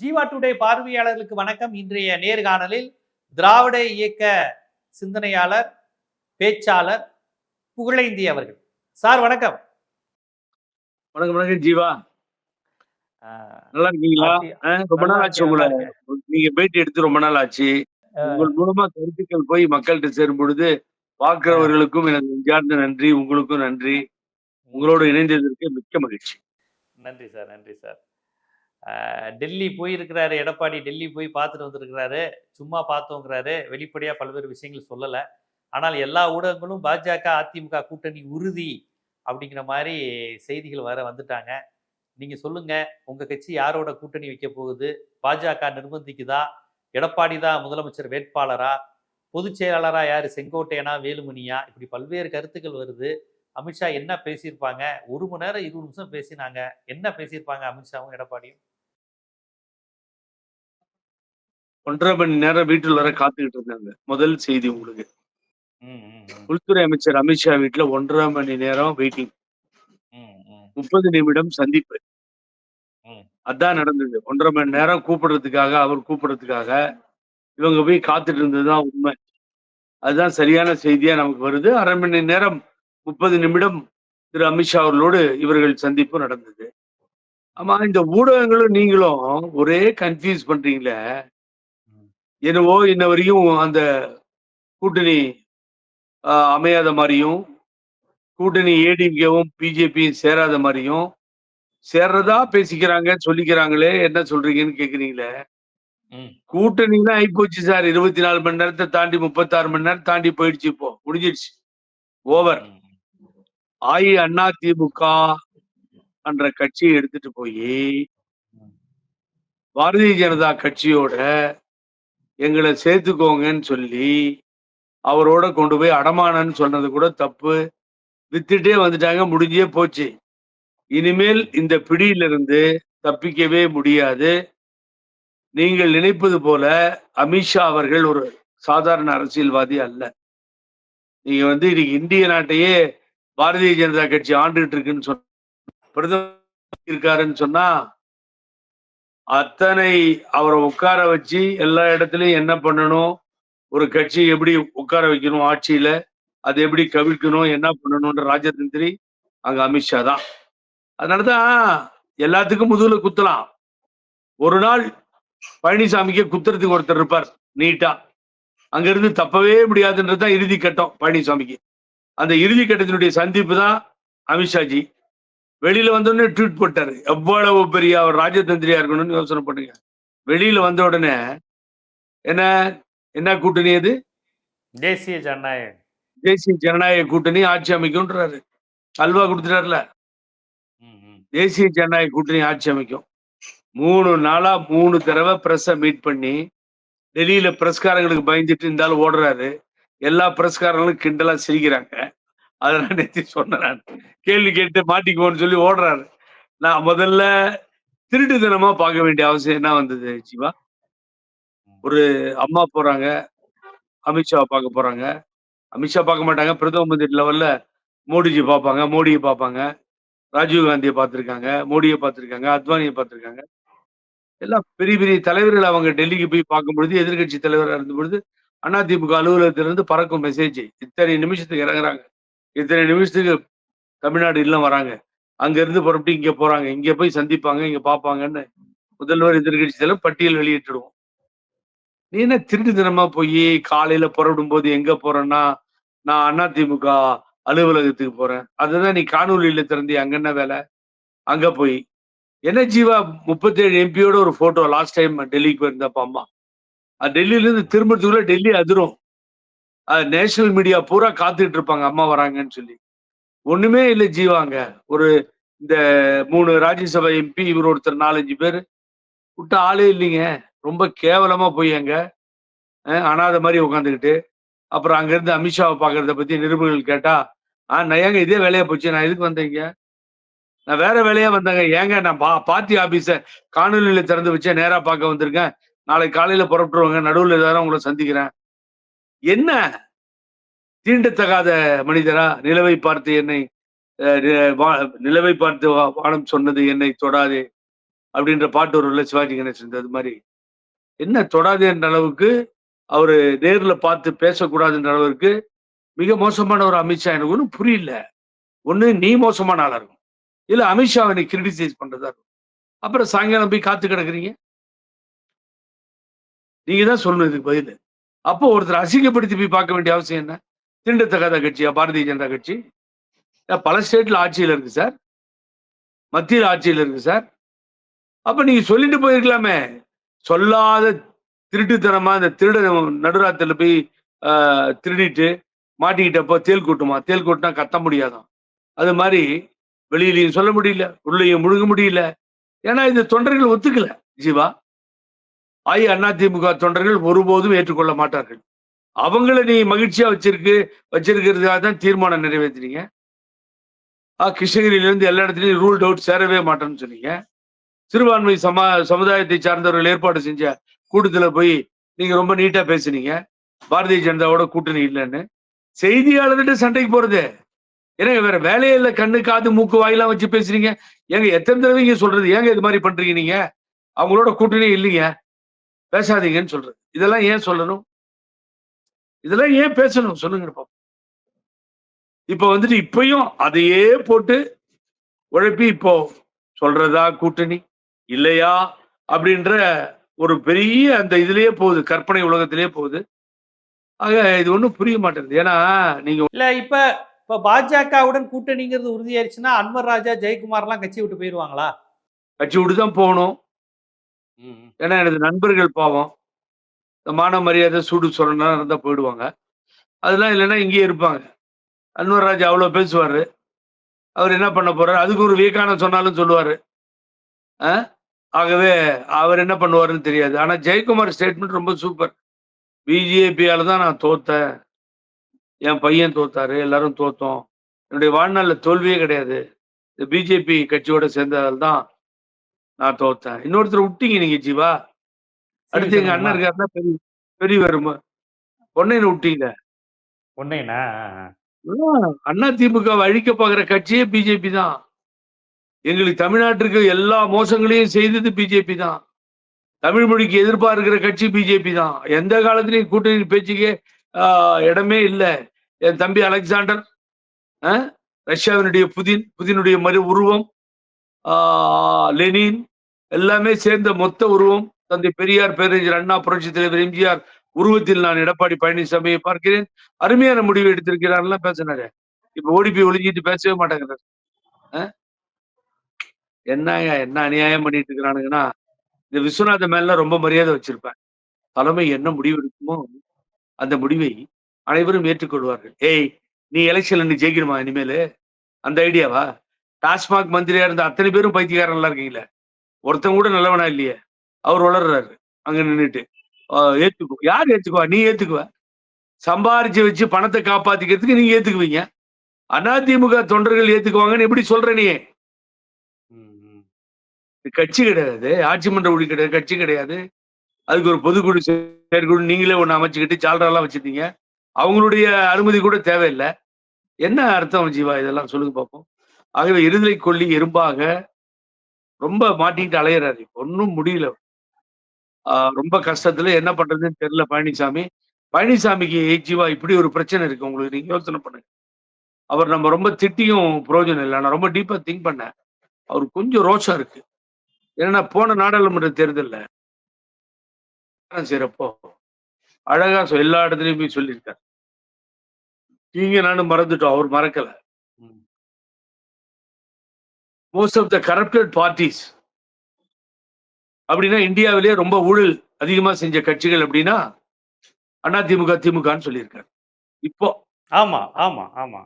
Jeeva today பார்வையாளர்களுக்கு வணக்கம். இன்றைய நேர்காணலில் திராவிட இயக்க சிந்தனையாளர் பேச்சாளர் புகழேந்தி அவர்கள். சார் வணக்கம். வணக்கம் வணக்கம் ஜீவா. நல்லா இருக்கீங்களா? ரொம்ப நாள் ஆச்சு உங்களை. நீங்க பேட்டி எடுத்து ரொம்ப நாள் ஆச்சு. உங்கள் மூலமா கருத்துக்கள் போய் மக்கள்கிட்ட சேரும் பொழுது பார்க்கிறவர்களுக்கும் எனது நெஞ்சார்ந்த நன்றி உங்களுக்கும் நன்றி. உங்களோடு இணைந்ததற்கு மிக்க மகிழ்ச்சி. நன்றி சார் நன்றி சார். டெல்லி போயிருக்கிறாரு எடப்பாடி டெல்லி போய் பார்த்துட்டு வந்திருக்கிறாரு சும்மா பார்த்தோங்கிறாரு வெளிப்படையாக பல்வேறு விஷயங்கள் சொல்லலை. ஆனால் எல்லா ஊடகங்களும் பாஜக அதிமுக கூட்டணி உறுதி அப்படிங்கிற மாதிரி செய்திகள் வர வந்துட்டாங்க. நீங்கள் சொல்லுங்கள் உங்கள் கட்சி யாரோட கூட்டணி வைக்க போகுது? பாஜக நிர்பந்திக்குதா? எடப்பாடி தான் முதலமைச்சர் வேட்பாளரா? பொதுச் செயலாளரா யார்? செங்கோட்டையனா? வேலுமணியா? இப்படி பல்வேறு கருத்துக்கள் வருது. அமித்ஷா என்ன பேசியிருப்பாங்க? ஒரு மணி நேரம் இருபது நிமிஷம் பேசினாங்க. என்ன பேசியிருப்பாங்க அமித்ஷாவும் எடப்பாடியும்? ஒன்றரை மணி நேரம் வீட்டில் வர காத்துக்கிட்டு இருந்தாங்க. முதல் செய்தி உங்களுக்கு. உள்துறை அமைச்சர் அமித்ஷா வீட்டுல ஒன்றரை மணி நேரம் வெயிட்டிங் முப்பது நிமிடம் சந்திப்பு. அதான் நடந்தது. ஒன்றரை மணி நேரம் கூப்பிடுறதுக்காக அவர் கூப்பிடுறதுக்காக இவங்க போய் காத்துட்டு இருந்ததுதான் உண்மை. அதுதான் சரியான செய்தியா நமக்கு வருது. அரை மணி நேரம் முப்பது நிமிடம் திரு அமித்ஷா அவர்களோடு இவர்கள் சந்திப்பு நடந்தது. ஆமா இந்த ஊடகங்களும் நீங்களும் ஒரே கன்ஃபியூஸ் பண்றீங்களே. என்னவோ இன்ன வரையும் அந்த கூட்டணி அமையாத மாதிரியும் கூட்டணி ஏடிஎம்கேவும் பிஜேபியும் சேராத மாதிரியும் சேர்றதா பேசிக்கிறாங்க சொல்லிக்கிறாங்களே என்ன சொல்றீங்கன்னு கேக்குறீங்களே. கூட்டணிலாம் ஆயிப்போச்சு சார். இருபத்தி நாலு மணி நேரத்தை தாண்டி முப்பத்தாறு மணி நேரம் தாண்டி போயிடுச்சு இப்போ. முடிஞ்சிடுச்சு. ஓவர். ஆயி அண்ணா திமுக என்ற கட்சியை எடுத்துட்டு போய். பாரதிய ஜனதா கட்சியோட எங்களை சேர்த்துக்கோங்கன்னு சொல்லி அவரோட கொண்டு போய் அடமானன்னு சொன்னது கூட தப்பு. வித்துட்டே வந்துட்டாங்க முடிஞ்சே போச்சு. இனிமேல் இந்த பிடியிலிருந்து தப்பிக்கவே முடியாது. நீங்கள் நினைப்பது போல அமித்ஷா அவர்கள் ஒரு சாதாரண அரசியல்வாதி அல்ல. நீங்க வந்து இன்னைக்கு இந்திய நாட்டையே பாரதிய ஜனதா கட்சி ஆண்டுகிட்டு இருக்குன்னு சொன்ன பிரதமர் இருக்காருன்னு சொன்னா அத்தனை அவரை உட்கார வச்சு எல்லா இடத்துலயும் என்ன பண்ணணும்? ஒரு கட்சி எப்படி உட்கார வைக்கணும் ஆட்சியில? அது எப்படி கவிழ்க்கணும்? என்ன பண்ணணும்ன்ற ராஜதந்திரி அங்க அமித்ஷா தான். அதனாலதான் எல்லாத்துக்கும் முதுகுல குத்தலாம். ஒரு நாள் பழனிசாமிக்கு குத்துறதுக்கு ஒருத்தர் இருப்பார் நீட்டா. அங்க இருந்து தப்பவே முடியாதுன்றதுதான் இறுதி கட்டம் பழனிசாமிக்கு. அந்த இறுதி கட்டத்தினுடைய சந்திப்பு தான் அமித்ஷாஜி வெளியில வந்தோடனே ட்வீட் போட்டாரு. எவ்வளவு பெரிய அவர் ராஜதந்திரியா இருக்கணும்னு யோசனை பண்ணுங்க. வெளியில வந்த உடனே என்ன என்ன கூட்டணி அது? தேசிய ஜனநாயகம். தேசிய ஜனநாயக கூட்டணி ஆட்சி அமைக்கும்ன்றாரு. அல்வா கொடுத்துட்டாருல. தேசிய ஜனநாயக கூட்டணி ஆட்சி அமைக்கும். மூணு நாளா மூணு தடவை பிரஸ்ஸை மீட் பண்ணி டெல்லியில பிரஸ்காரங்களுக்கு பயந்துட்டு இருந்தாலும் ஓடுறாரு. எல்லா பிரஸ்காரங்களும் கிண்டலா சிரிக்கிறாங்க. அதெல்லாம் நேற்று சொன்னேன் கேள்வி கேட்டு மாட்டிக்குவோன்னு சொல்லி ஓடுறாரு. நான் முதல்ல திருட்டு தினமா பார்க்க வேண்டிய அவசியம் என்ன வந்தது சிவா ஒரு அம்மா போறாங்க அமித்ஷாவை பார்க்க போறாங்க. அமித்ஷா பார்க்க மாட்டாங்க பிரதம மந்திரி லெவல்ல மோடிஜி பார்ப்பாங்க மோடியை பார்ப்பாங்க. ராஜீவ் காந்தியை பார்த்திருக்காங்க மோடியை பார்த்துருக்காங்க அத்வானியை பார்த்துருக்காங்க. எல்லாம் பெரிய பெரிய தலைவர்கள் அவங்க டெல்லிக்கு போய் பார்க்கும் பொழுது எதிர்க்கட்சி தலைவராக இருந்த பொழுது அதிமுக அலுவலகத்திலிருந்து பறக்கும் மெசேஜ் இத்தனை நிமிஷத்துக்கு இறங்குறாங்க. இத்தனை நிமிஷத்துக்கு தமிழ்நாடு இல்லம் வராங்க. அங்க இருந்து புறப்பட்டு இங்க போறாங்க. இங்க போய் சந்திப்பாங்க இங்க பார்ப்பாங்கன்னு முதல்வர் எதிர்கட்சி தலைவர் பட்டியல் வெளியிட்டுடுவோம். நீ என்ன திருட்டு தினமா போய் காலையில புறப்படும் போது எங்க போறேன்னா நான் அதிமுக அலுவலகத்துக்கு போறேன். அதுதான் நீ காணொலியில திறந்து அங்க என்ன வேலை? அங்க போய். என்ன ஜீவா முப்பத்தேழு எம்பியோட ஒரு போட்டோ லாஸ்ட் டைம் டெல்லிக்கு போயிருந்தப்ப அம்மா. அது டெல்லியில இருந்து திரும்பத்துக்குள்ள டெல்லி அதிரும். நேஷனல் மீடியா பூரா காத்துட்டு இருப்பாங்க அம்மா வராங்கன்னு சொல்லி. ஒண்ணுமே இல்லை ஜீவாங்க. ஒரு இந்த மூணு ராஜ்யசபா எம்பி இவர் ஒருத்தர் நாலஞ்சு பேர். விட்ட ஆளே இல்லைங்க. ரொம்ப கேவலமா போய் அங்க அனாத அனாதை மாதிரி உட்காந்துக்கிட்டு அப்புறம் அங்கேருந்து அமித்ஷாவை பாக்குறத பத்தி நிருபர்கள் கேட்டா ஆ நான் ஏங்க இதே வேலையா போச்சு. நான் எதுக்கு வந்தேங்க நான் வேற வேலையா வந்தேங்க. ஏங்க நான் பா பார்ட்டி ஆபீஸ காணொலியில திறந்து வச்சேன் நேரா பார்க்க வந்திருக்கேன். நாளைக்கு காலையில புறப்பட்டுருவாங்க நடுவில் ஏதாவது உங்களை சந்திக்கிறேன். என்ன? தீண்டத்தகாத மனிதரா? நிலவை பார்த்து என்னை வா- நிலவை பார்த்து வா- வானம் சொன்னது என்னை தொடாதே அப்படின்ற பாட்டு ஒரு சிவாஜி கணேசன் அது மாதிரி. என்ன தொடாதேன்ற அளவுக்கு அவர் நேரில் பார்த்து பேசக்கூடாதுன்ற அளவுக்கு மிக மோசமான ஒரு அமித்ஷா எனக்கு ஒன்றும் புரியல. ஒன்று நீ மோசமான ஆளாக இருக்கும். இல்லை அமித்ஷாவை நீ கிரிட்டிசைஸ் பண்ணுறதா இருக்கும். அப்புறம் சாயங்காலம் போய் காத்து கிடக்குறீங்க. நீங்க தான் சொல்லணும் இதுக்கு பதில். அப்போ ஒருத்தர் அசிங்கப்படுத்தி போய் பார்க்க வேண்டிய அவசியம் என்ன? திண்டத்தகாத கட்சியா பாரதிய ஜனதா கட்சி. பல ஸ்டேட்ல ஆட்சியில் இருக்கு சார். மத்தியில் ஆட்சியில் இருக்கு சார். அப்ப நீங்க சொல்லிட்டு போயிருக்கலாமே. சொல்லாத திருட்டுத்தனமா இந்த திருட நடுராத்திரில போய் திருடிட்டு மாட்டிக்கிட்டப்போ தேல் கூட்டுமா? தேல் கூட்டினா கத்த முடியாதான் அது மாதிரி வெளியிலையும் சொல்ல முடியல உள்ளேயும் முழுங்க முடியல. ஏன்னா இந்த தொண்டர்கள் ஒத்துக்கல ஜீவா. அஇஅதிமுக தொண்டர்கள் ஒருபோதும் ஏற்றுக்கொள்ள மாட்டார்கள். அவங்கள நீ மகிழ்ச்சியா வச்சிருக்கு வச்சிருக்கிறதுக்காக தான் தீர்மானம் நிறைவேற்றினீங்க. ஆ, கிருஷ்ணகிரியில இருந்து எல்லா இடத்துலையும் ரூல் அவுட் சேரவே மாட்டேன்னு சொன்னீங்க. சிறுபான்மை சமா சமுதாயத்தை சார்ந்தவர்கள் ஏற்பாடு செஞ்ச கூட்டத்துல போய் நீங்க ரொம்ப நீட்டா பேசுனீங்க. பாரதிய ஜனதாவோட கூட்டணி இல்லைன்னு. செய்தியாளர்கிட்ட சண்டைக்கு போறது. ஏன்னா வேற வேலையே இல்லை. கண்ணு காது மூக்கு வாயெல்லாம் வச்சு பேசுறீங்க. ஏங்க எத்தனை தடவை இங்க சொல்றது? ஏங்க இது மாதிரி பண்றீங்க நீங்க? அவங்களோட கூட்டணி இல்லைங்க. பேசாதீங்கன்னு சொல்றது. இதெல்லாம் ஏன் சொல்லணும்? இதெல்லாம் ஏன் பேசணும்? சொல்லுங்க பாப்போம். இப்ப வந்துட்டு இப்பயும் அதையே போட்டு உழைப்பி இப்போ சொல்றதா கூட்டணி? இல்லையா? அப்படின்ற ஒரு பெரிய அந்த இதுலயே போகுது. கற்பனை உலகத்திலேயே போகுது. ஆக இது ஒண்ணும் புரிய மாட்டேங்குது. ஏன்னா நீங்க இல்ல இப்ப இப்ப பாஜகவுடன் கூட்டணிங்கிறது உறுதியாயிருச்சுன்னா அன்வர் ராஜா ஜெயக்குமார்லாம் கட்சி விட்டு போயிருவாங்களா? கட்சி விட்டு தான் போகணும். ஏன்னா எனது நண்பர்கள் பாவம். இந்த மான மரியாதை சூடு சொல்லணும் இருந்தா போயிடுவாங்க. அதெல்லாம் இல்லைன்னா இங்கேயே இருப்பாங்க. அன்வர் ராஜா அவ்வளவு பேசுவாரு. அவர் என்ன பண்ண போறாரு? அதுக்கு ஒரு வீக்கான சொன்னாலும் சொல்லுவாரு. ஆ? ஆகவே அவர் என்ன பண்ணுவாருன்னு தெரியாது. ஆனா ஜெயக்குமார் ஸ்டேட்மெண்ட் ரொம்ப சூப்பர் பிஜேபியால தான் நான் தோத்தேன். என் பையன் தோத்தாரு. எல்லாரும் தோத்தோம். என்னுடைய வாழ்நாள்ல தோல்வியே கிடையாது. இந்த பிஜேபி கட்சியோட சேர்ந்ததால் தான் நான் தோத்தேன். இன்னொருத்தர் விட்டீங்க நீங்க ஜீவா. அடுத்து எங்க அண்ணன் இருக்காருன்னா பெரிய பெரியவர் பொன்னையனை? விட்டீங்க ஒன்னேண்ணா அண்ணா திமுக அழிக்க பாக்குற கட்சியே பிஜேபி தான். எங்களுக்கு தமிழ்நாட்டிற்கு எல்லா மோசங்களையும் செய்தது பிஜேபி தான். தமிழ் மொழிக்கு எதிர்ப்பா இருக்கிற கட்சி பிஜேபி தான். எந்த காலத்திலையும் கூட்டணி பேச்சுக்கே இடமே இல்லை. என் தம்பி அலெக்சாண்டர் ரஷ்யாவினுடைய புதின் புதினுடைய மறு உருவம் லெனின் எல்லாமே சேர்ந்த மொத்த உருவம். தந்தை பெரியார் பேரறிஞர் அண்ணா புரட்சி தலைவர் எம்ஜிஆர் உருவத்தில் நான் எடப்பாடி பழனிசாமியை பார்க்கிறேன். அருமையான முடிவு எடுத்திருக்கிறார்லாம் பேசினாரு. இப்ப ஓடிபி ஒழிஞ்சிட்டு ஒளிஞ்சிட்டு பேசவே மாட்டேங்கிறார். அஹ்? என்னங்க என்ன அநியாயம் பண்ணிட்டு இருக்கிறானுங்கன்னா இந்த விஸ்வநாத மேல ரொம்ப மரியாதை வச்சிருப்பேன் தலைமை என்ன முடிவு எடுக்குமோ அந்த முடிவை அனைவரும் ஏற்றுக்கொள்வார்கள். ஏய் நீ எலெக்ஷன்ல நீ ஜெயிக்கணுமா இனிமேலு? அந்த ஐடியாவா டாஸ்மாக் மந்திரியா இருந்த அத்தனை பேரும் பைத்தியக்காரங்களா இருக்கீங்களே? ஒருத்தன் கூட நல்லவனா இல்லையே? அவர் வளர்றாரு. அங்க நின்னுட்டு. ஆஹ் ஏத்துக்கோ. யார் ஏத்துக்குவா? நீ ஏத்துக்குவ. சம்பாரிச்சு வச்சு பணத்தை காப்பாத்திக்கிறதுக்கு நீங்க ஏத்துக்குவீங்க. அதிமுக தொண்டர்கள் ஏத்துக்குவாங்கன்னு எப்படி சொல்ற நீ? கட்சி கிடையாது. ஆட்சி மன்ற உறுதி கிடையாது. கட்சி கிடையாது. அதுக்கு ஒரு பொதுக்குழு செயற்குழு நீங்களே ஒண்ணு அமைச்சுக்கிட்டு சால்ரெல்லாம் வச்சிருந்தீங்க அவங்களுடைய அனுமதி கூட தேவையில்லை. என்ன அர்த்தம் ஜீவா? இதெல்லாம் சொல்லுங்க பார்ப்போம் ஆகவே இருதலை கொல்லி எறும்பாக ரொம்ப மாட்டிக்கிட்டு அலையிறாரு. ஒன்றும் முடியல. ரொம்ப கஷ்டத்துல என்ன பண்றதுன்னு தெரியல பழனிசாமி. பழனிசாமிக்கு ஜீவா இப்படி ஒரு பிரச்சனை இருக்கு. உங்களுக்கு நீங்க யோசனை பண்ணுங்க. அவர் நம்ம ரொம்ப திட்டியும் பிரயோஜனம் இல்லை. நான் ரொம்ப டீப்பா திங்க் பண்ணேன். அவர் கொஞ்சம் ரோஷம் இருக்கு. ஏன்னா போன நாடாளுமன்ற தேர்தல்ல சிறப்போ அழகா எல்லா இடத்துலயும் போய் சொல்லியிருக்காரு. நீங்க நானும் மறந்துட்டோம். அவர் மறக்கலை. Most of the corrupted parties அப்படின்னா இந்தியாவிலேயே ரொம்ப ஊழல் அதிகமா செஞ்ச கட்சிகள் அப்படின்னா அண்ணா திமுக திமுகன்னு சொல்லியிருக்காரு. இப்போ. ஆமா ஆமா ஆமா.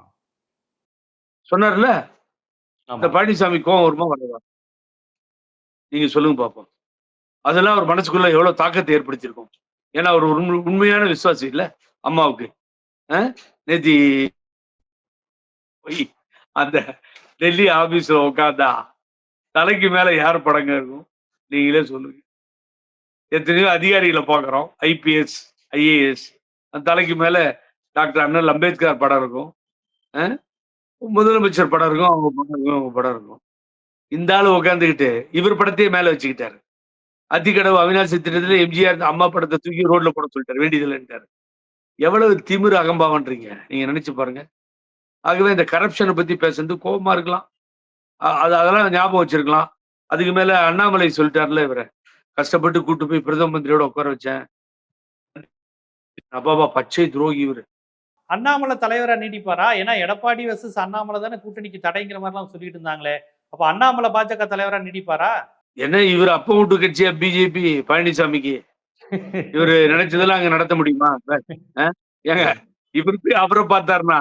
சொன்னார்ல? இந்த பழனிசாமி கோவம் வருமா வரவா? நீங்க சொல்லுங்க பாப்போம். அதெல்லாம் அவர் மனசுக்குள்ள எவ்வளவு தாக்கத்தை ஏற்படுத்தியிருக்கும். ஏன்னா அவர் உண்மையான விசுவாசி இல்ல அம்மாவுக்கு? நேத்தி. அந்த டெல்லி ஆபீஸ்ல உட்காந்தா தலைக்கு மேல யார் படங்க இருக்கும்? நீங்களே சொல்லுங்க. எத்தனையோ அதிகாரிகளை பார்க்குறோம். ஐபிஎஸ் ஐஏஎஸ் அந்த தலைக்கு மேல டாக்டர் அண்ணல் அம்பேத்கர் படம் இருக்கும். முதலமைச்சர் படம் இருக்கும். அவங்க படம் இருக்கும். அவங்க படம் இருக்கும். இந்த ஆளு உட்காந்துக்கிட்டு இவர் படத்தையே மேல வச்சுக்கிட்டாரு. அத்திக்கடவு அவினாசி திட்டத்துல எம்ஜிஆர் அம்மா படத்தை தூக்கி ரோட்ல போட சொல்லிட்டாரு. வேண்டியதில்லைன்ட்டாரு. எவ்வளவு திமிரு அகம்பாவன்றீங்க நீங்க நினைச்சு பாருங்க. ஆகவே இந்த கரப்ஷனை பத்தி பேசுறது கோபமா இருக்கலாம். அது அதெல்லாம் ஞாபகம் வச்சிருக்கலாம். அதுக்கு மேல அண்ணாமலை சொல்லிட்டார்ல இவரை. கஷ்டப்பட்டு கூட்டு போய் பிரதம மந்திரியோட உட்கார வச்சேன். அப்பாபா பச்சை துரோகி இவரு. அண்ணாமலை தலைவரா நீடிப்பாரா ஏன்னா எடப்பாடி வர்சஸ் அண்ணாமலை தானே கூட்டணிக்கு தடைங்கிற மாதிரிலாம் சொல்லிட்டு இருந்தாங்களே. அப்ப அண்ணாமலை பாஜக தலைவரா நீடிப்பாரா என்ன இவர் அப்ப வீட்டு கட்சியா பிஜேபி பழனிசாமிக்கு? இவரு நினைச்சதெல்லாம் அங்க நடத்த முடியுமா? ஏங்க இவர் போய் அப்புறம் பார்த்தாருன்னா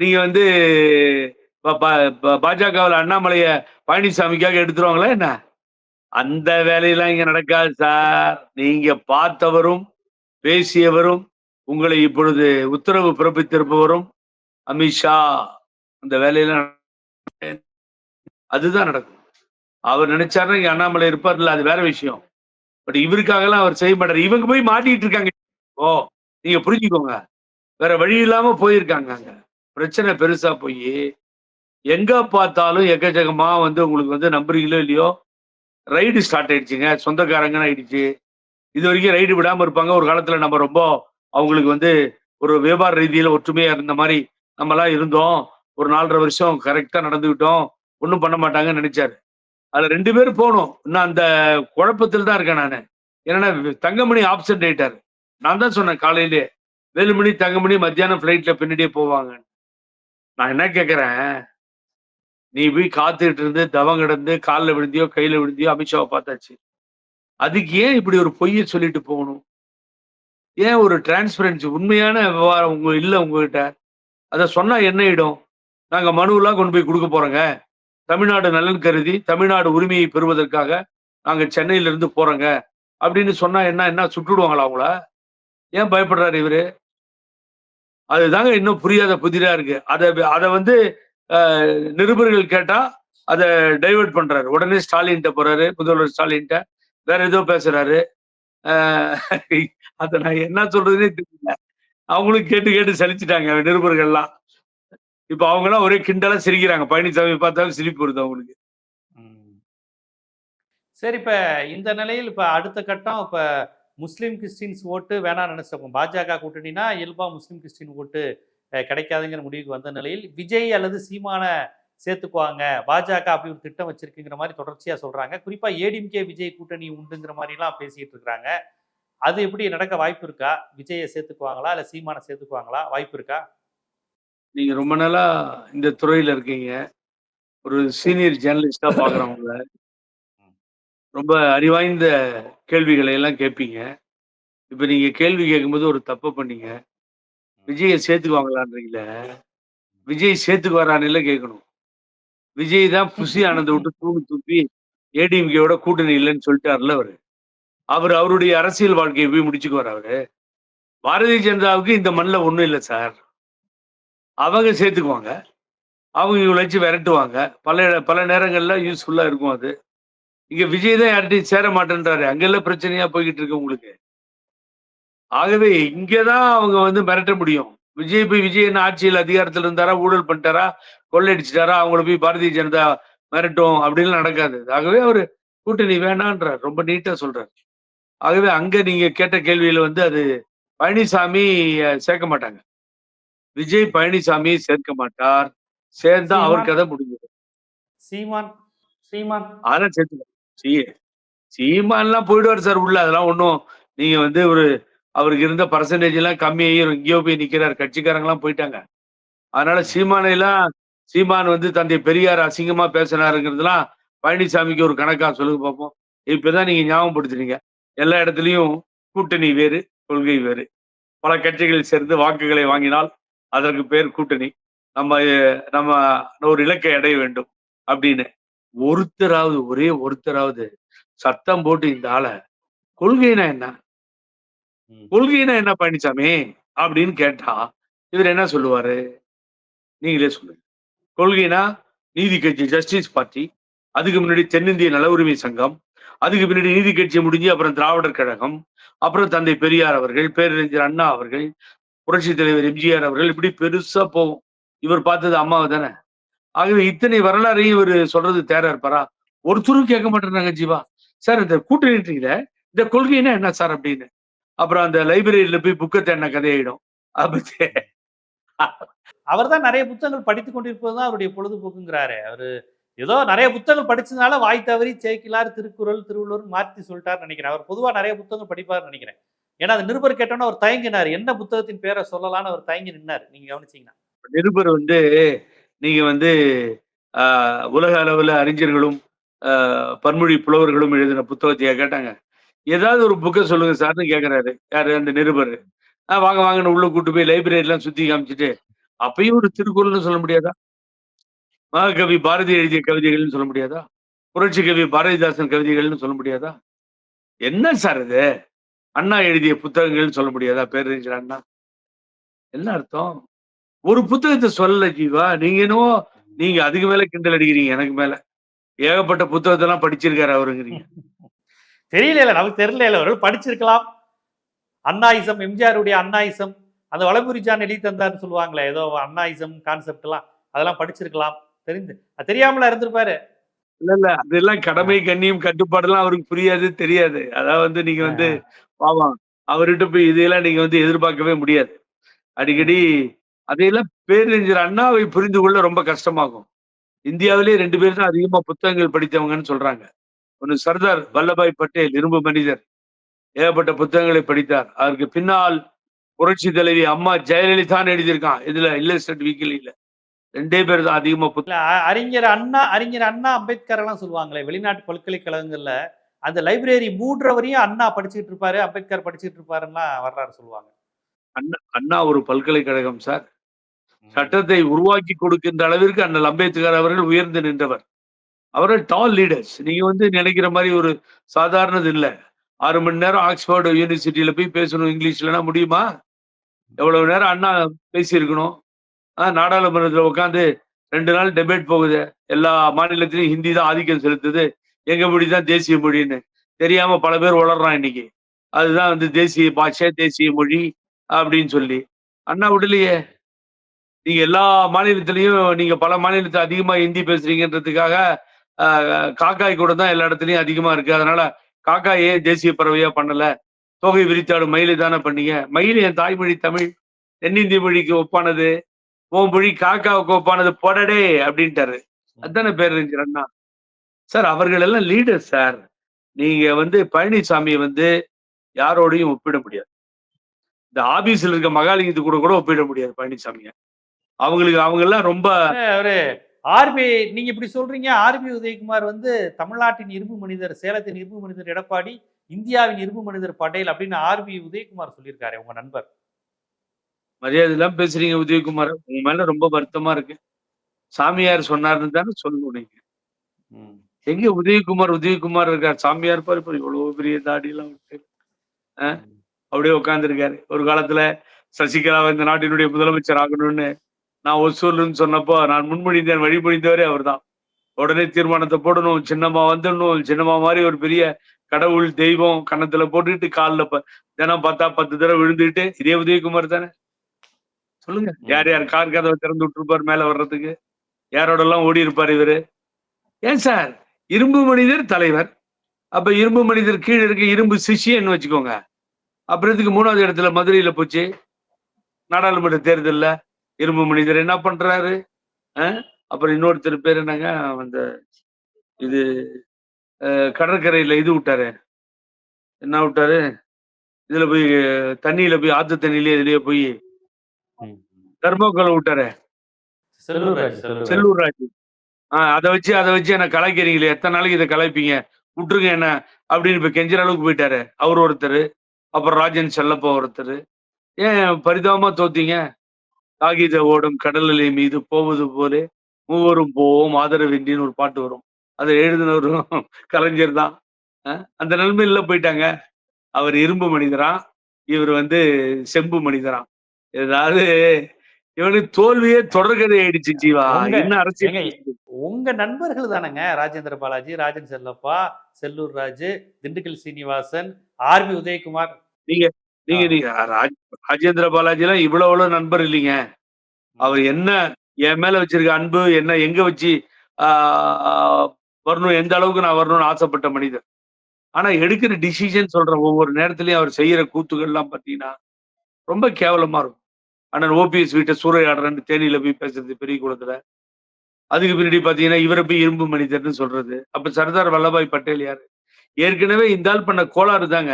நீங்க வந்து பாஜகவில் அண்ணாமலைய பழனிசாமிக்காக எடுத்துருவாங்களா என்ன? அந்த வேலையெல்லாம் இங்க நடக்காது சார். நீங்க பார்த்தவரும் பேசியவரும் உங்களை இப்பொழுது உத்தரவு பிறப்பித்திருப்பவரும் அமித்ஷா அந்த வேலையெல்லாம் அதுதான் நடக்கும். அவர் நினைச்சாருன்னா இங்க அண்ணாமலை இருப்பார் இல்லை அது வேற விஷயம். பட் இவருக்காகலாம் அவர் செய்ய மாட்டார். இவங்க போய் மாட்டிட்டு இருக்காங்க. ஓ நீங்க புரிஞ்சுக்கோங்க. வேற வழி இல்லாம போயிருக்காங்க அங்க. பிரச்சனை பெருசா போய் எங்க பார்த்தாலும் எக்கச்சக்கமா வந்து உங்களுக்கு வந்து நம்புறீங்களோ இல்லையோ ரைடு ஸ்டார்ட் ஆயிடுச்சுங்க. சொந்தக்காரங்கன்னு ஆயிடுச்சு. இது வரைக்கும் ரைடு விடாம இருப்பாங்க. ஒரு காலத்துல நம்ம ரொம்ப அவங்களுக்கு வந்து ஒரு வியாபார ரீதியில ஒற்றுமையா இருந்த மாதிரி நம்மளாம் இருந்தோம். ஒரு நாலரை வருஷம் கரெக்டா நடந்துகிட்டோம் ஒன்றும் பண்ண மாட்டாங்கன்னு நினைச்சாரு. அதுல ரெண்டு பேரும் போகணும் இன்னும் அந்த குழப்பத்தில் தான் இருக்கேன் நான். ஏன்னா தங்கமணி ஆப்சன்ட் ஆயிட்டாரு. நான் தான் சொன்னேன் காலையிலே. வேலுமணி தங்கமணி மத்தியானம் ஃப்ளைட்ல பின்னாடியே போவாங்க நான் என்ன கேட்கறேன் நீ போய் காத்துக்கிட்டு இருந்து தவம் கிடந்து காலில் விழுந்தியோ கையில் விழுந்தியோ அமித்ஷாவை பார்த்தாச்சு. அதுக்கு ஏன் இப்படி ஒரு பொய்யை சொல்லிட்டு போகணும்? ஏன் ஒரு டிரான்ஸ்பரன்சி உண்மையான விவகாரம் உங்க இல்லை உங்ககிட்ட? அதை சொன்னா என்ன இடம்? நாங்க மனுவெல்லாம் கொண்டு போய் கொடுக்க போறோங்க. தமிழ்நாடு நலன் கருதி தமிழ்நாடு உரிமையை பெறுவதற்காக நாங்க சென்னையில இருந்து போறோங்க. அப்படின்னு சொன்னா என்ன என்ன சுட்டுடுவாங்களா அவங்கள? ஏன் பயப்படுறாரு இவரு? அதுதாங்க இன்னும் புரியாத புதிரா இருக்கு. அதை அதை வந்து நிருபர்கள் கேட்டா அதை டைவர்ட் பண்றாரு. உடனே ஸ்டாலின்ட்ட போறாரு முதல்வர் ஸ்டாலின்ட்ட. வேற ஏதோ பேசுறாரு. அதை நான் என்ன சொல்றதுன்னே தெரியல. அவங்களும் கேட்டு கேட்டு சலிச்சுட்டாங்க நிருபர்கள்லாம். இப்ப அவங்க எல்லாம் ஒரே கிண்டலா சிரிக்கிறாங்க. பழனிசாமி பார்த்தாலும் சிரிப்பு வருது அவங்களுக்கு. சரி இப்ப இந்த நிலையில் இப்ப அடுத்த கட்டம் இப்ப முஸ்லீம் கிறிஸ்டின்ஸ் ஓட்டு வேணாம் நினைச்சிருக்கோம் பாஜக கூட்டணினா இயல்பா முஸ்லீம் கிறிஸ்டின் ஓட்டு கிடைக்காதுங்கிற முடிவுக்கு வந்த நிலையில் விஜய் அல்லது சீமான சேர்த்துக்குவாங்க. பாஜக அப்படி ஒரு திட்டம் வச்சிருக்குங்கிற மாதிரி தொடர்ச்சியா சொல்றாங்க. குறிப்பா ஏடிஎம்கே விஜய் கூட்டணி உண்டுங்கிற மாதிரி எல்லாம் பேசிட்டு அது எப்படி நடக்க வாய்ப்பு இருக்கா? விஜயை சேர்த்துக்குவாங்களா? இல்ல சீமான சேர்த்துக்குவாங்களா? வாய்ப்பு இருக்கா? நீங்க ரொம்ப நாளா இந்த துறையில இருக்கீங்க. ஒரு சீனியர் ஜேர்னலிஸ்டா பாக்குறவங்க ரொம்ப அறிவாய்ந்த கேள்விகளை எல்லாம் கேட்பீங்க. இப்ப நீங்க கேள்வி கேட்கும்போது ஒரு தப்பு பண்ணீங்க. விஜயை சேர்த்துக்குவாங்களான்றீங்கள? விஜய் சேர்த்துக்கு வரானில்ல கேட்கணும். விஜய் தான் புசி ஆனந்த விட்டு தூணு தூப்பி ஏடிஎம்கேயோட கூட்டணி இல்லைன்னு சொல்லிட்டாருல அவர். அவர் அவருடைய அரசியல் வாழ்க்கையை போய் முடிச்சுக்குவார் அவரு? பாரதிய ஜனதாவுக்கு இந்த மண்ணில் ஒன்றும் இல்லை சார். அவங்க சேர்த்துக்குவாங்க. அவங்க இவங்களை வச்சு விரட்டுவாங்க. பல பல நேரங்களில் யூஸ்ஃபுல்லாக இருக்கும் அது. இங்க விஜய் தான் யார்கிட்டயும் சேர மாட்டேன்றாரு. அங்கெல்லாம் பிரச்சனையா போய்கிட்டு இருக்கு உங்களுக்கு. ஆகவே இங்கதான் அவங்க வந்து மிரட்ட முடியும். விஜய் போய் விஜய் என்ன ஆட்சியில் அதிகாரத்தில் இருந்தாரா ஊழல் பண்ணிட்டாரா கொள்ளையடிச்சிட்டாரா அவங்கள போய் பாரதிய ஜனதா மிரட்டும் அப்படின்னு நடக்காது. ஆகவே அவர் கூட்டணி வேணான்றார். ரொம்ப நீட்டா சொல்றாரு. ஆகவே அங்க நீங்க கேட்ட கேள்வியில வந்து அது பழனிசாமி சேர்க்க மாட்டாங்க. விஜய் பழனிசாமி சேர்க்க மாட்டார். சேர்ந்தா அவர்? கதை முடிஞ்சது சீமான். சீமான். அதெல்லாம் சேர்த்துக்கலாம் சீ சீமான்லாம் போயிடுவார் சார் உள்ள. அதெல்லாம் ஒன்றும் நீங்க வந்து ஒரு அவருக்கு இருந்த பர்சன்டேஜ் எல்லாம் கம்மியாகி எங்கேயோ போய் நிக்கிறார். கட்சிக்காரங்களாம் போயிட்டாங்க. அதனால சீமானை எல்லாம் சீமான் வந்து தந்தை பெரியார் அசிங்கமா பேசினாருங்கிறதுலாம் பழனிசாமிக்கு ஒரு கணக்கா சொல்லுங்க பார்ப்போம் இப்பதான் நீங்க ஞாபகப்படுத்துறீங்க. எல்லா இடத்துலயும் கூட்டணி வேறு கொள்கை வேறு. பல கட்சிகளில் சேர்ந்து வாக்குகளை வாங்கினால் அதற்கு பேர் கூட்டணி. நம்ம நம்ம ஒரு இலக்கை அடைய வேண்டும் அப்படின்னு. ஒருத்தராவது ஒரே ஒருத்தராவது சத்தம் போட்டு இந்த ஆளை கொள்கைனா என்ன. கொள்கைனா என்ன பழனிசாமி அப்படின்னு கேட்டா இவர் என்ன சொல்லுவாரு? நீங்களே சொல்லுங்க. கொள்கைனா நீதி கட்சி ஜஸ்டிஸ் பார்ட்டி அதுக்கு முன்னாடி தென்னிந்திய நல உரிமை சங்கம் அதுக்கு பின்னாடி நீதி கட்சி முடிஞ்சு அப்புறம் திராவிடர் கழகம் அப்புறம் தந்தை பெரியார் அவர்கள் பேரறிஞர் அண்ணா அவர்கள் புரட்சி தலைவர் எம்ஜிஆர் அவர்கள் இப்படி பெருசா போகும் இவர் பார்த்தது அம்மாவை தானே ஆகவே இத்தனை வரலாறையும் இவர் சொல்றது தேரா இருப்பாரா? ஒருத்தரும் கேட்க மாட்டேறாங்க ஜீவா. சார் இந்த கூட்டணிட்டீங்கள இந்த கொள்கைன்னா என்ன சார் அப்படின்னு? அப்புறம் அந்த லைப்ரரியில போய் புக்கை தேடின கதையாயிடும் அப்ப அவர் தான் நிறைய புத்தகங்கள் படித்துக் கொண்டிருப்பது தான் அவருடைய பொழுதுபோக்குங்கிறாரு. அவரு ஏதோ நிறைய புத்தகங்கள் படிச்சதுனால வாய் தவறி சேக்கிலார் திருக்குறள் திருவள்ளுவர் மாற்றி சொல்லிட்டாருன்னு நினைக்கிறேன். அவர் பொதுவா நிறைய புத்தகங்கள் படிப்பாருன்னு நினைக்கிறேன். ஏன்னா அந்த நிருபர் கேட்டோன்னா அவர் தயங்கினார். என்ன புத்தகத்தின் பேரை சொல்லலாம்னு அவர் தயங்கி நின்னார். நீங்க கவனிச்சீங்கன்னா. நிருபர் வந்து நீங்க வந்து உலக அளவில் அறிஞர்களும் ஆஹ், பன்மொழி புலவர்களும் எழுதின புத்தகத்தையா கேட்டாங்க. ஏதாவது ஒரு புக்கை சொல்லுங்க சார்னு கேட்குறாரு யாரு? அந்த நிருபர். ஆஹ் வாங்க வாங்கன்னு உள்ள கூட்டு போய் லைப்ரரிலாம் சுற்றி காமிச்சிட்டு அப்பயும் ஒரு திருக்குறள்னு சொல்ல முடியாதா? மகாகவி பாரதி எழுதிய கவிதைகள்னு சொல்ல முடியாதா? புரட்சி கவி பாரதிதாசன் கவிதைகள்னு சொல்ல முடியாதா? என்ன சார் இது? அண்ணா எழுதிய புத்தகங்கள்னு சொல்ல முடியாதா? பேரறிஞர் அண்ணா? என்ன அர்த்தம்? ஒரு புத்தகத்தை சொல்லல ஜீவா. நீங்க என்னவோ நீங்க அதுக்கு மேல கிண்டல் அடிக்கிறீங்க எனக்கு மேல. ஏகப்பட்ட புத்தகத்தை எல்லாம் படிச்சிருக்காரு அவருங்கிறீங்க. தெரியல நமக்கு தெரியல அவர்கள் படிச்சிருக்கலாம். அண்ணாயிசம் எம்ஜிஆருடைய அண்ணாயிசம் அந்த வளமுரி ஜான் எழுதி தந்தார்னு சொல்லுவாங்களே ஏதோ அண்ணாயிசம் கான்செப்ட் எல்லாம் அதெல்லாம் படிச்சிருக்கலாம். தெரிந்து தெரியாமலா இருந்திருப்பாரு. இல்ல இல்ல அதெல்லாம் கடமை கண்ணியம் கட்டுப்பாடுலாம் அவருக்கு புரியாது தெரியாது. அதாவது வந்து நீங்க வந்து பாவம். அவர்கிட்ட போய் இதையெல்லாம் நீங்க வந்து எதிர்பார்க்கவே முடியாது. அடிக்கடி அதையெல்லாம் பேரறிஞர் அண்ணாவை புரிந்து கொள்ள ரொம்ப கஷ்டமாகும். இந்தியாவிலே ரெண்டு பேர் தான் அதிகமா புத்தகங்கள் படித்தவங்கன்னு சொல்றாங்க. ஒன்னு சர்தார் வல்லபாய் பட்டேல் இரும்பு மனிதர். ஏகப்பட்ட புத்தகங்களை படித்தார். அதற்கு பின்னால் புரட்சி தலைவி அம்மா ஜெயலலிதான் எழுதியிருக்கான். இதுல இல்லஸ்டட் வீக்கிலில. ரெண்டே பேர் தான் அதிகமா புத்தகம் இல்ல அறிஞர் அண்ணா அறிஞர் அண்ணா அம்பேத்கர் எல்லாம் சொல்லுவாங்களே வெளிநாட்டு பல்கலைக்கழகங்கள்ல அந்த லைப்ரரி மூடுற வரையும் அண்ணா படிச்சுட்டு இருப்பாரு அம்பேத்கர் படிச்சுட்டு இருப்பாருன்னா வரலாறு சொல்லுவாங்க. அண்ணா அண்ணா ஒரு பல்கலைக்கழகம் சார். சட்டத்தை உருவாக்கி கொடுக்கின்ற அளவிற்கு அண்ணல் அம்பேத்கர் அவர்கள் உயர்ந்து நின்றவர். அவர்கள் டால் லீடர்ஸ் நீங்க வந்து நினைக்கிற மாதிரி ஒரு சாதாரணது இல்ல. ஆறு மணி நேரம் ஆக்ஸ்போர்டு யூனிவர்சிட்டியில போய் பேசணும் இங்கிலீஷ்லனா முடியுமா? எவ்வளவு நேரம் அண்ணா பேசியிருக்கணும்? நாடாளுமன்றத்தில் நாடாளுமன்றத்துல உட்காந்து ரெண்டு நாள் டெபேட் போகுது. எல்லா மாநிலத்திலையும் ஹிந்தி தான் ஆதிக்கம் செலுத்துது. எங்க மொழி தான் தேசிய மொழின்னு. தெரியாம பல பேர் வளர்றான் இன்னைக்கு. அதுதான் வந்து தேசிய பாஷை தேசிய மொழி அப்படின்னு சொல்லி. அண்ணா விடலையே. நீங்க எல்லா மாநிலத்திலையும் நீங்க பல மாநிலத்தை அதிகமா ஹிந்தி பேசுறீங்கன்றதுக்காக காக்காய் கூட தான் எல்லா இடத்துலயும் அதிகமா இருக்கு. அதனால காக்காய் ஏன் தேசிய பறவையா பண்ணல? தொகை விரித்தாடு மயிலை தானே பண்ணீங்க? மயில் என் தாய்மொழி தமிழ். தென்னிந்திய மொழிக்கு ஒப்பானது. உன் மொழி காக்காவுக்கு ஒப்பானது. போடடே அப்படின்ட்டாரு. அதானே இருந்துச்சு அண்ணா. சார் அவர்கள் எல்லாம் லீடர் சார். நீங்க வந்து பழனிசாமியை வந்து யாரோடையும் ஒப்பிட முடியாது. இந்த ஆபீஸ்ல இருக்க மகாலிங்கத்து கூட கூட ஒப்பிட முடியாது பழனிசாமியை. அவங்களுக்கு அவங்க எல்லாம் ரொம்ப அவரு ஆர்பி நீங்க இப்படி சொல்றீங்க. ஆர்பி உதயகுமார் வந்து தமிழ்நாட்டின் இரும்பு மனிதர் சேலத்தின் இரும்பு மனிதர் எடப்பாடி இந்தியாவின் இரும்பு மனிதர் பட்டேல் அப்படின்னு ஆர்பி உதயகுமார் சொல்லியிருக்காரு உங்க நண்பர். மரியாதை எல்லாம் பேசுறீங்க உதயகுமார். உங்க மேல ரொம்ப வருத்தமா இருக்கு. சாமியார் சொன்னாருன்னு தானே சொல்லணும் நீங்க. எங்க உதயகுமார் உதயகுமார் இருக்கார்? சாமியார் பாரு பாரு இவ்வளவு பெரிய தாடி எல்லாம் விட்டு அப்படியே உட்கார்ந்துருக்காரு. ஒரு காலத்துல சசிகலா இந்த நாட்டினுடைய முதலமைச்சர் ஆகணும்னு நான் ஒசூர்லன்னு சொன்னப்போ நான் முன்மொழிந்தேன் வழிமொழிந்தவரே அவர்தான். உடனே தீர்மானத்தை போடணும் சின்னம்மா வந்துடணும் சின்னம்மா மாதிரி ஒரு பெரிய கடவுள் தெய்வம் கன்னத்துல போட்டுக்கிட்டு காலில் தினம் பார்த்தா பத்து தடவை விழுந்துட்டு இதே உதயகுமார் தானே? சொல்லுங்க. யார் யார்? கார் கதவை திறந்து விட்டுருப்பார் மேல வர்றதுக்கு? யாரோட எல்லாம் ஓடி இருப்பார் இவரு? ஏன் சார்? இரும்பு மனிதர் தலைவர். அப்ப இரும்பு மனிதர் கீழே இருக்க இரும்பு சிஷியன்னு வச்சுக்கோங்க. அப்புறத்துக்கு மூணாவது இடத்துல மதுரையில போச்சு? நாடாளுமன்ற தேர்தல்ல. இரும்பு மனிதர் என்ன பண்றாரு? அப்புறம் இன்னொருத்தர் பேர் என்னங்க? அந்த இது கடற்கரையில இது விட்டாரு. என்ன விட்டாரு? இதுல போய் தண்ணியில போய் ஆத்து தண்ணியிலே இதுலயே போய் தர்மோக்கோலை விட்டாரு. செல்லூர் ராஜ். செல்லூர் ஆஹ் அதை வச்சு அதை வச்சு என்ன கலாய்க்கிறீங்களே எத்தனை நாளைக்கு இதை கலாய்ப்பீங்க? விட்டுருங்க என்ன அப்படின்னு இப்ப கெஞ்சுற அளவுக்கு போயிட்டாரு. அவர் ஒருத்தர் அப்புறம் ராஜன் செல்லப்பா ஒருத்தர். ஏன் பரிதாபமா தோத்தீங்க? காகித ஓடும் கடலிலே மீது போவது போலே மூவரும் போவோம் ஆதரவின்றின்னு ஒரு பாட்டு வரும். அதை எழுதினவரும் கலைஞர் தான். அந்த நிலைமையில போயிட்டாங்க. அவர் இரும்பு மனிதரா இவர் வந்து செம்பு மனிதரா ஏதாவது இவனுக்கு தோல்வியே தொடர்கதை ஆயிடுச்சு ஜீவா. என்ன அரசியல் உங்க நண்பர்கள் தானேங்க ராஜேந்திர பாலாஜி ராஜன் செல்லப்பா செல்லூர் ராஜு திண்டுக்கல் சீனிவாசன் ஆர்பி உதயகுமார். நீங்க நீங்க ராஜ்- ராஜேந்திர பாலாஜி எல்லாம் இவ்வளவு நண்பர் இல்லைங்க. அவர் என்ன என் மேல வச்சிருக்க அன்பு என்ன எங்க வச்சு வரணும் எந்த அளவுக்கு நான் வரணும்னு ஆசைப்பட்ட மனிதர். ஆனா எடுக்கிற டிசிஷன் சொல்ற ஒவ்வொரு நேரத்திலயும் அவர் செய்யற கூத்துகள் எல்லாம் பாத்தீங்கன்னா ரொம்ப கேவலமா இருக்கும். அண்ணன் ஓபிஎஸ் வீட்டை சூறையாடுறேன்னு தேனியில போய் பேசுறது பெரிய குளத்துல அதுக்கு பின்னாடி பாத்தீங்கன்னா இவரை போய் இரும்பு மனிதர்னு சொல்றது. அப்ப சர்தார் வல்லபாய் பட்டேல் யாரு? ஏற்கனவே இந்த ஆள் பண்ண கோளாறு தாங்க.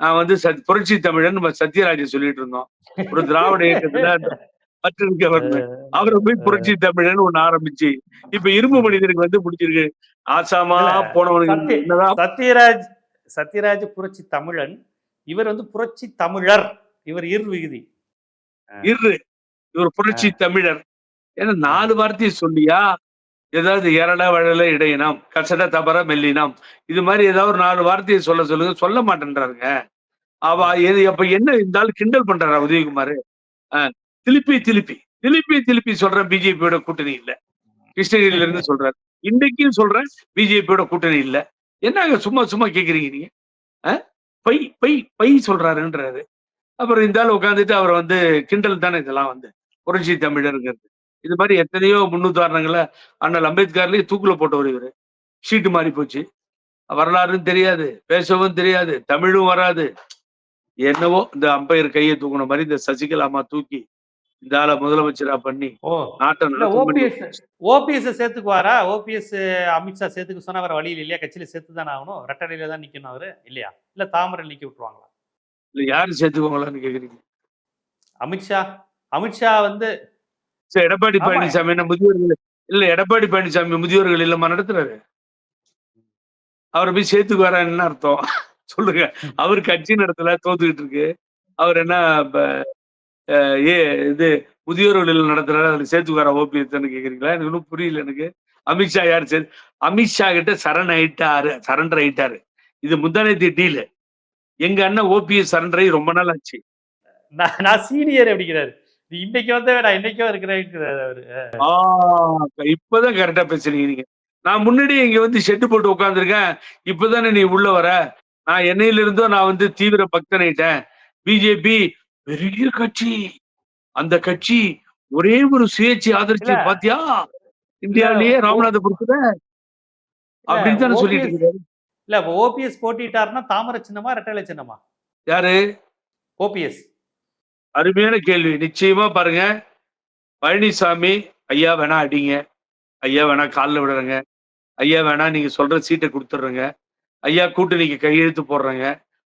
நான் வந்து சத்- புரட்சி தமிழன் நம்ம சத்யராஜன் சொல்லிட்டு இருந்தோம். ஒரு திராவிட இயக்கத்துல அந்த பற்று இருக்கவர் அவரை போய் புரட்சி தமிழன் ஒண்ணு ஆரம்பிச்சு இப்ப இரும்பு மனிதனுக்கு வந்து முடிச்சிருக்கு ஆசாமா போனவனுக்கு சத்யராஜ் சத்யராஜ் புரட்சி தமிழன் இவர் வந்து புரட்சி தமிழர் இவர் இர் விகுதி. இரு இவர் புரட்சி தமிழர். ஏன்னா நாலு வார்த்தையை சொல்லியா ஏதாவது எரள வழல இடையினம் கசட தபர மெல்லினம். இது மாதிரி ஏதாவது ஒரு நாலு வார்த்தையை சொல்ல சொல்லுங்க சொல்ல மாட்டேன்றாருங்க. அவ எது அப்ப என்ன இருந்தாலும் கிண்டல் பண்றாரு உதயகுமார்? திருப்பி திருப்பி திருப்பி திருப்பி சொல்றேன் பிஜேபியோட கூட்டணி இல்ல. கிருஷ்ணகிரியில இருந்து சொல்றாரு. இன்னைக்கும் சொல்றேன் பிஜேபியோட கூட்டணி இல்ல. என்னங்க சும்மா சும்மா கேக்குறீங்க நீங்க? பை பை பை சொல்றாருன்றாரு. அப்புறம் இந்த ஆள் உட்காந்துட்டு அவர் வந்து கிண்டல் தானே இதெல்லாம் வந்து புரட்சி தமிழருங்கிறது. இது மாதிரி எத்தனையோ முன்னுதாரணங்களை அண்ணல் அம்பேத்கர்லயே தூக்குல போட்டவர் இவரு. ஷீட்டு மாறி போச்சு. வரலாறும் தெரியாது பேசவும் தெரியாது தமிழும் வராது. என்னவோ இந்த அம்பையர் கையை தூக்குன மாதிரி இந்த சசிகலா அம்மா தூக்கி இந்த ஆளை முதலமைச்சரா பண்ணி ஓபிஎஸ் ஓபிஎஸ் சேர்த்துக்குவாரா? ஓபிஎஸ் அமித்ஷா சேர்த்துக்க சொன்னா அவர் வழியில் இல்லையா? கட்சியில சேர்த்து தானே ஆகணும். ரெட்டடையில தான் நிக்கணும் அவரு இல்லையா? இல்ல தாமரையில் நிக்க விட்டுருவாங்களா? இல்ல யாரு சேர்த்துக்கோங்களான்னு கேக்குறீங்க? அமித்ஷா அமித்ஷா வந்து எடப்பாடி. பழனிசாமி என்ன முதியோர்கள் இல்ல எடப்பாடி பழனிசாமி முதியோர்கள் இல்லமா நடத்துறாரு? அவரை போய் சேர்த்துக்கு என்ன அர்த்தம்? சொல்லுங்க. அவர் கட்சி நடத்தல தோத்துக்கிட்டு இருக்கு. அவர் என்ன ஏ இது முதியோர்கள் இல்லம் நடத்துறாரு அதுல சேர்த்துக்கு வர ஓபிஎஸ்ன்னு கேக்குறீங்களா? எனக்கு ஒன்றும் புரியல எனக்கு. அமித்ஷா யார் சேர்த்து அமித்ஷா கிட்ட சரண் ஆயிட்டாரு சரண்டர் ஆயிட்டாரு. இது முந்தானத்தி டீல். எங்க அண்ணன் ஓபிஎஸ் சரண்டர் ரொம்ப நாள் ஆச்சு. நான் நான் சீனியர் அப்படிங்கிறாரு. நீ இன்னைக்கு வந்து நான் இன்னைக்கும் இருக்கிறேன் அவரு. இப்பதான் கரெக்டா பேசுறீங்க நான் முன்னாடியே இங்க வந்து ஷெட்டு போட்டு உட்காந்துருக்கேன் இப்பதானே நீ உள்ள வர? நான் என்னையில இருந்தோ நான் வந்து தீவிர பக்தனாயிட்டேன். பிஜேபி பெரிய கட்சி. அந்த கட்சி ஒரே ஒரு சுயேட்சை ஆதரிச்சு. பாத்தியா? இந்தியாவிலேயே ராமநாதபுரத்துல? அப்படின்னு தானே சொல்லிட்டு இருக்காரு. இல்ல ஓபிஎஸ் போட்டிட்டாருன்னா தாமரை சின்னமா ரெட்டலை சின்னமா? யாரு? ஓபிஎஸ் அருமையான கேள்வி. நிச்சயமா பாருங்க. பழனிசாமி ஐயா வேணா அடிங்க. ஐயா வேணா காலில் விடுறேங்க. ஐயா வேணா நீங்க சொல்ற சீட்டை கொடுத்துட்றேங்க. ஐயா கூட்டு நீங்க கையெழுத்து போடுறேங்க.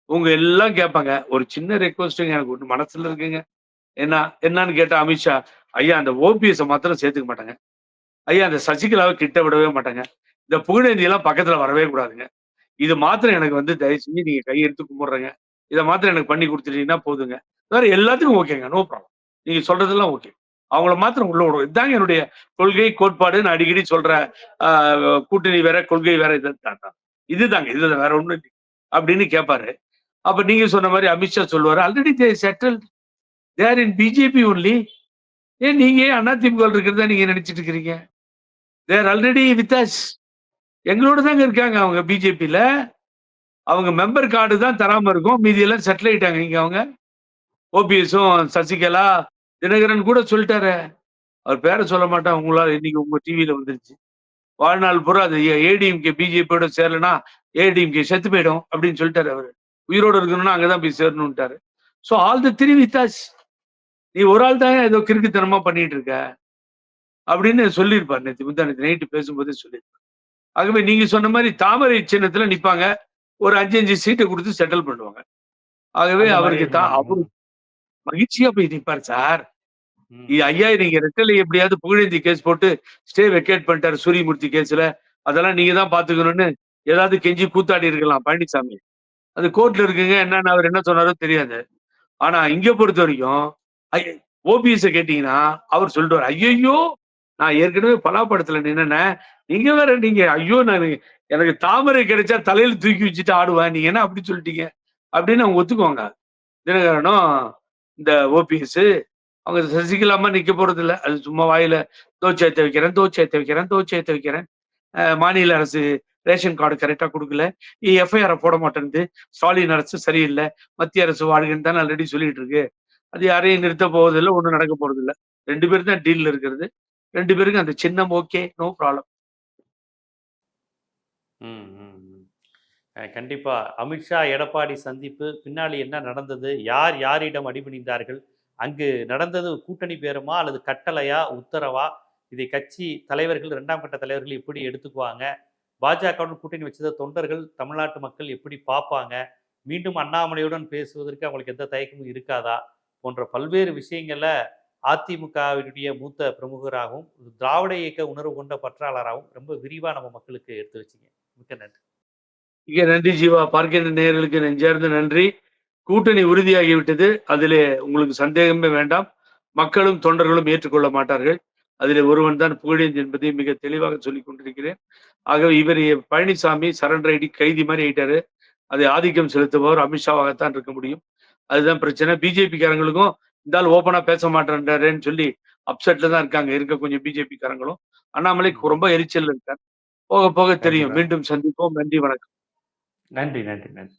உங்க எல்லாம் கேட்பாங்க. ஒரு சின்ன ரெக்வஸ்ட்டுங்க எனக்கு ஒன்று மனசுல இருக்குங்க. என்ன என்னன்னு கேட்டா அமித்ஷா ஐயா அந்த ஓபிஎஸ் மாத்திரம் சேர்த்துக்க மாட்டாங்க. ஐயா அந்த சசிகலாவை கிட்ட விடவே மாட்டாங்க. இந்த புகழேந்தியெல்லாம் பக்கத்துல வரவே கூடாதுங்க. இது மாத்திரம் எனக்கு வந்து தயவு செஞ்சு நீங்க கையெழுத்து கும்பிடுறேங்க. இதை மாத்திரம் எனக்கு பண்ணி கொடுத்துட்டீங்கன்னா போதுங்க. வேற எல்லாத்துக்கும் ஓகேங்க நோ ப்ராப்ளம் நீங்க சொல்றதெல்லாம் ஓகே. அவங்கள மாத்திரம் உள்ள விடுவோம். இதுதாங்க என்னுடைய கொள்கை கோட்பாடு. நான் அடிக்கடி சொல்ற கூட்டணி வேற கொள்கை வேற இதுதான் தான் இதுதாங்க இதுதான் வேற ஒண்ணு இல்லை அப்படின்னு கேட்பாரு அப்ப நீங்க சொன்ன மாதிரி அமித்ஷா சொல்லுவாரு already they settle there in BJP only ஏன் நீங்க ஏன் அதிமுக இருக்கிறதா நீங்க நினைச்சிட்டு இருக்கிறீங்க? தேர் ஆல்ரெடி வித் அஸ் எங்களோட தாங்க இருக்காங்க அவங்க பிஜேபியில அவங்க மெம்பர் கார்டு தான் தராமல் இருக்கும். மீதியெல்லாம் செட்டில் ஆயிட்டாங்க. இங்கே அவங்க. ஓபிஎஸும் சசிகலா தினகரன் கூட சொல்லிட்டாரு. அவர் பேரை சொல்ல மாட்டேன் உங்களால் இன்னைக்கு உங்கள் டிவியில் வந்துருச்சு. வாழ்நாள் பூரா அது ஏடிஎம்கே பிஜேபியோட சேரலனா ஏடிஎம்கே செத்து போயிடும் அப்படின்னு சொல்லிட்டாரு அவர். உயிரோட இருக்கணும்னா அங்கதான் போய் சேரணும்ட்டாரு. So all the three with us நீ ஒரு ஆள் தான் ஏதோ கிறுக்குத்தனமாக பண்ணிட்டு இருக்க. அப்படின்னு சொல்லியிருப்பார் நேற்று முந்தா நேற்று நைட்டு பேசும்போதே சொல்லியிருப்பார். ஆகவே நீங்க சொன்ன மாதிரி தாமரை சின்னத்துல நிற்பாங்க ஒரு அஞ்சு அஞ்சு சீட்டை கொடுத்து செட்டில் பண்ணுவாங்க. ஆகவே அவருக்கு தான் அவரு மகிழ்ச்சியா போய் நிப்பார் சார். ஐயா நீங்க ரெட்டலை எப்படியாவது புகழேந்தி கேஸ் போட்டு ஸ்டே வெக்கேட் பண்ணிட்டாரு சூரியமூர்த்தி கேஸ்ல அதெல்லாம் நீங்க தான் பாத்துக்கணும்னு ஏதாவது கெஞ்சி கூத்தாடி இருக்கலாம் பழனிசாமி அது கோர்ட்ல இருக்குங்க. என்னன்னு அவர் என்ன சொன்னாரோ தெரியாது. ஆனா இங்க பொறுத்த வரைக்கும் ஓபிஎஸ் கேட்டீங்கன்னா அவர் சொல்லிட்டு ஐயோ நான் ஏற்கனவே பலாப்படத்துல நின்னேன். நீங்க வேற நீங்க ஐயோ நான் எனக்கு தாமரை கிடைச்சா தலையில தூக்கி வச்சுட்டு ஆடுவேன் நீங்க என்ன அப்படி சொல்லிட்டீங்க? அப்படின்னு அவங்க ஒத்துக்குவாங்க. தினகரனும் இந்த ஓபிஎஸ் அவங்க சசிகலாமா நிக்க போறது இல்லை அது சும்மா வாயில தோச்சேத்த வைக்கிறேன் தோச்சேத்த வைக்கிறேன் தோச்சேத்த வைக்கிறேன். மாநில அரசு ரேஷன் கார்டு கரெக்டாக கொடுக்கல. எஃப்ஐஆர் போட மாட்டேன்து ஸ்டாலின் அரசு சரியில்லை. மத்திய அரசு வாழ்கன்னு தான் ஆல்ரெடி சொல்லிட்டு இருக்கு. அது யாரையும் நிறுத்த போவதில்லை ஒன்றும் நடக்க போறதில்லை. ரெண்டு பேரும் தான் டீலில் இருக்கிறது. ரெண்டு பேருக்கும் அந்த சின்னம் ஓகே நோ ப்ராப்ளம் ம், ம், கண்டிப்பா. அமித்ஷா எடப்பாடி சந்திப்பு பின்னாடி என்ன நடந்தது யார் யாரிடம் அடிபணிந்தார்கள் அங்கு நடந்தது கூட்டணி பேருமா அல்லது கட்டளையா உத்தரவா? இதை கட்சி தலைவர்கள் இரண்டாம் கட்ட தலைவர்கள் எப்படி எடுத்துக்குவாங்க? பாஜகவுடன் கூட்டணி வச்சத தொண்டர்கள் தமிழ்நாட்டு மக்கள் எப்படி பார்ப்பாங்க? மீண்டும் அண்ணாமலையுடன் பேசுவதற்கு அவங்களுக்கு எந்த தயக்கமும் இருக்காதா? போன்ற பல்வேறு விஷயங்களை அதிமுகவினுடைய மூத்த பிரமுகராகவும் திராவிட இயக்க உணர்வு கொண்ட பற்றாளராகவும் ரொம்ப விரிவா நம்ம மக்களுக்கு எடுத்து வச்சீங்க. மிக்க நன்றி. மிக நன்றி ஜீவா. பார்க்கின்ற நேர்களுக்கு நெஞ்சார்ந்த நன்றி. கூட்டணி உறுதியாகிவிட்டது. அதிலே உங்களுக்கு சந்தேகமே வேண்டாம். மக்களும் தொண்டர்களும் ஏற்றுக்கொள்ள மாட்டார்கள். அதில் ஒருவன் தான் புகழேந்தி என்பதை மிக தெளிவாக சொல்லிக் கொண்டிருக்கிறேன். ஆகவே இவர் பழனிசாமி சரண்டர் ஐடி கைதி மாதிரி ஆயிட்டாரு. அதை ஆதிக்கம் செலுத்துபவர் அமித்ஷாவாகத்தான் இருக்க முடியும். அதுதான் பிரச்சனை. பிஜேபிக்காரங்களுக்கும் ஆள் ஓப்பனா பேச மாட்டேன்றாருன்னு சொல்லி அப்செட்ல தான் இருக்காங்க. இருக்க கொஞ்சம் பிஜேபி காரங்களும். அண்ணாமலை ரொம்ப எரிச்சல் இருக்கார். போக போக தெரியும். மீண்டும் சந்திப்போம். நன்றி வணக்கம். நன்றி நன்றி நன்றி.